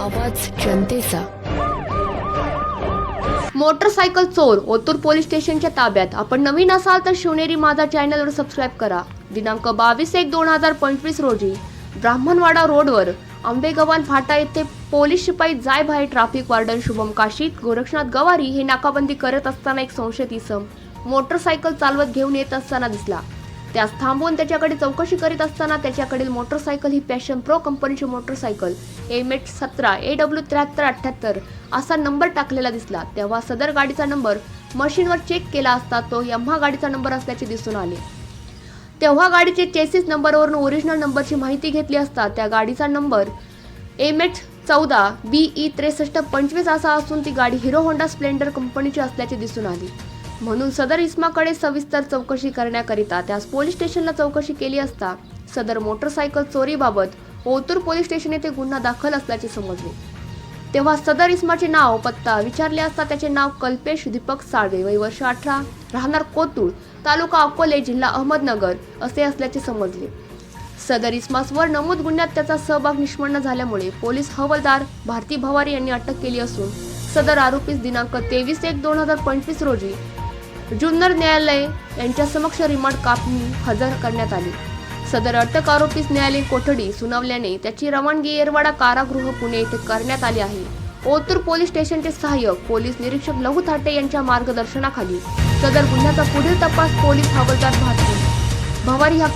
आवाज जनतेचा. मोटरसायकल चोर ओतूर पोलीस स्टेशनच्या ताब्यात. आपण नवीन असाल तर शिवनेरी माझा चॅनलवर सबस्क्राईब करा. दिनांक बावीस एक दोन हजार पंचवीस रोजी ब्राह्मणवाडा रोडवर आंबेगव्हाण फाटा येथे पोलीस शिपाई जायभाई ट्रॅफिक वार्डन शुभम काशीत गोरक्षनाथ गवारी हे नाकाबंदी करत असताना एक संशयित इसम. मोटरसायकल चालवत घेऊन येत असताना दिसला. त्यास थांबवून त्याच्याकडे चौकशी करीत असताना त्याच्याकडील मोटरसायकल ही पॅशन प्रो कंपनीची मोटरसायकल एम एच सतरा ए डब्ल्यू त्र्याहत्तर अठ्ठ्याहत्तर असा नंबर टाकलेला दिसला. तेव्हा सदर गाडीचा नंबर मशीनवर चेक केला असता तो यम्हा गाडीचा नंबर असल्याचे दिसून आले. तेव्हा गाडीचे चेसिस नंबरवरून ओरिजिनल नंबरची माहिती घेतली असता त्या गाडीचा नंबर एम एच चौदा बी ई त्रेसष्ट पंचवीस असा असून ती गाडी हिरो होंडा स्प्लेंडर कंपनीची असल्याचे दिसून आली. म्हणून सदर इस्माकडे सविस्तर चौकशी करण्याकरिता त्यास पोलीस स्टेशनला चौकशी केली असता सदर मोटरसायकल चोरीबाबत ओतूर पोलीस स्टेशन येथे गुन्हा दाखल असल्याचे समजले. तेव्हा सदर इस्माचे नाव पत्ता विचारले असता त्याचे नाव कल्पेश दीपक साळवे वय वर्ष अठरा राहणार कोतुळ तालुका अकोले जिल्हा अहमदनगर असे असल्याचे समजले. सदर इस्मासवर नमूद गुन्ह्यात त्याचा सहभाग निष्पन्न झाल्यामुळे पोलीस हवालदार भारती भवारी यांनी अटक केली असून सदर आरोपीस दिनांक तेवीस एक दोन हजार पंचवीस रोजी जुन्नर न्यायालय यांच्या समक्ष रिमांड कापणी हजर करण्यात आली. सदर अटक आरोपीस न्यायालयीन कोठडी सुनावल्याने त्याची रवानगी येरवाडा कारागृह पुणे येथे करण्यात आली आहे. ओतूर पोलीस स्टेशनचे सहाय्यक पोलीस निरीक्षक लहू थाटे यांच्या मार्गदर्शनाखाली सदर गुन्ह्याचा पुढील तपास पोलीस हवालदार भारती भवारी ह्या